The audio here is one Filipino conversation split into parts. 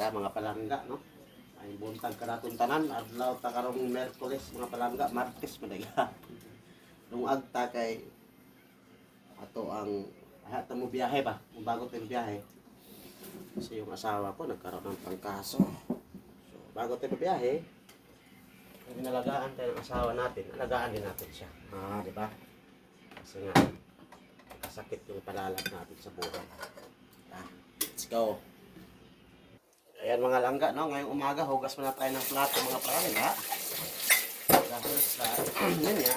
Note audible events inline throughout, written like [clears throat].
Tara mga palangga, no? Ay buntag ka natong tanan, adlaw ta karong Merkules mga palangga, Martes madaga. Nung agta kay ato ang aha ta mo biyahe ba? Kung bago tayo biyahe. Kasi yung asawa ko nagkaroon ng pangkaso. So, bago tayo biyahe, inalagaan tayo ng asawa natin, alagaan din natin siya. Ah, di ba? Kasi nga, kasakit yung palalag natin sa buhay. Ah, let's go. Ayan mga langga, no? Ngayong umaga, hugas muna tayo ng plato mga palangga. Dahil sa, [clears throat] yun nga,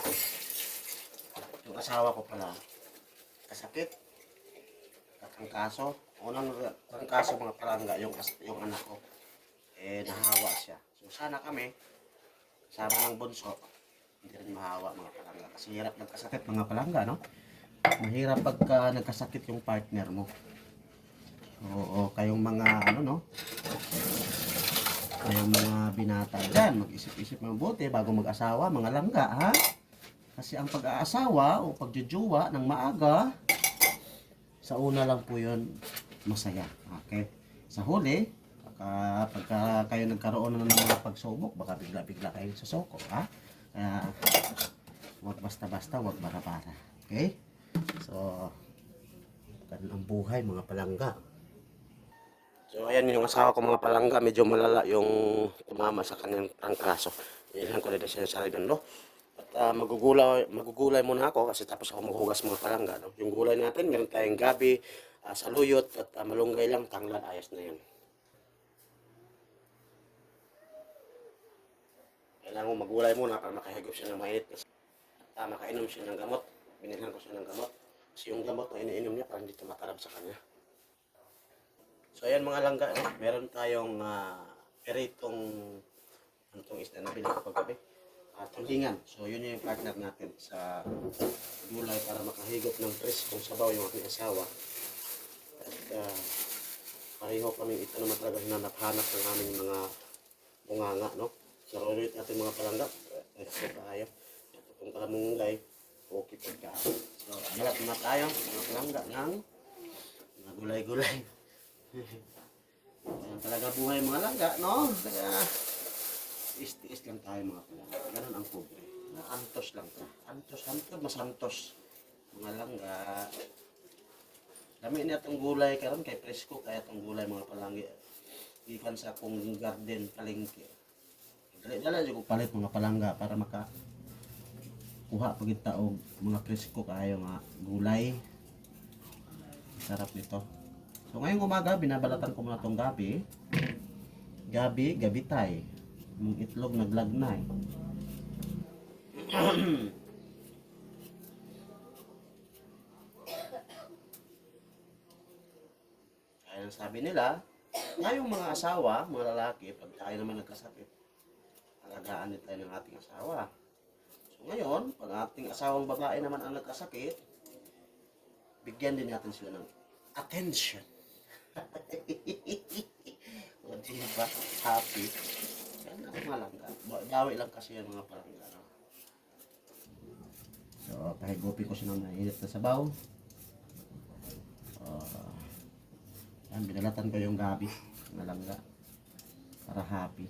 yung asawa ko pala, kasakit, kakangkaso. Unang kakangkaso mga palangga, yung, yung anak ko, eh, nahawa siya. So sana kami, sama ng bunso, hindi rin mahawa mga palangga. Kasi hirap nagkasakit mga palangga, no? Mahirap pagka nagkasakit yung partner mo. Oo, kayong mga ano no? Kayong mga binata dyan, mag-isip-isip mabuti bago mag-asawa, mga langga, ha? Kasi ang pag-aasawa o pagjujuwa ng maaga, sa una lang po yun, masaya. Okay? Sa huli, pagka, pagka kayo nagkaroon na ng mga pagsubok, baka bigla-bigla kayo susoko, ha? Kaya, huwag basta-basta, huwag bara-bara. Okay? So, ganun ang buhay, mga palangga. So, ayan yung asawa ko mga palangga, medyo malala yung tumama sa kanyang trangkaso. Yan ko na siya sa doon, no? At ah, magugulay, magugulay muna ako kasi tapos ako maghugas mga palangga. No? Yung gulay natin, meron tayong gabi, ah, saluyot, at ah, malunggay lang, tanglad, ayos na yan. Kailangan mo magulay muna para makahigop siya ng mainit. Kasi ah, makainom siya ng gamot. Binilhan ko siya ng gamot. Kasi yung gamot na iniinom niya parang hindi tumatarab sa kanya. So ayan mga langga, eh, meron tayong uh, peritong ano tong isda na binili ko paggabi. Uh, tulingan. So yun yung partner natin sa gulay para makahigop ng preskong sabaw yung aking asawa. At uh, pareho kami ito naman talaga hinanap-hanap ng aming mga bunganga, no? So ulit natin mga palangga. Ito tayo. Ito kung kalamungay. Okay po ka. So, hanap na tayo mga palangga ng gulay-gulay. Yan talaga buhay mga langga, no? Kaya, tiis-tiis lang tayo mga palangga. Ganun ang pobre. Antos lang ka. Antos, antos, masantos. Mga langga. Dami niya itong gulay karon kay presko kaya itong gulay mga palangga. Ikan sa akong garden palengke. Dala dala ko palit mga palangga para maka kuha pag kita og mga presko kayo nga gulay. Sarap nito. So ngayong umaga, binabalatan ko muna tong gabi. Gabi, gabitay. Yung itlog naglagnay. Kaya [coughs] sabi nila, ngayong mga asawa, mga lalaki, pag tayo naman nagkasakit, alagaan din tayo ng ating asawa. So ngayon, pag ating asawang babae naman ang nagkasakit, bigyan din natin sila ng attention. O diba? Happy. Yan ang mga langga. Ba- Bawi lang kasi yung mga palangga. no? So, pahigupin ko siya ng mainit na sabaw. Uh, yan, binalatan ko yung gabi na langga. Para happy.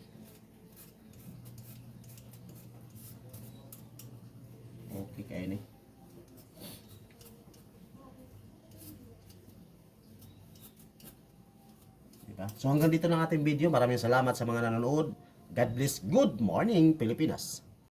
Okay kayo ni. Diba? So hanggang dito ng ating video. Maraming salamat sa mga nanonood. God bless. Good morning, Pilipinas.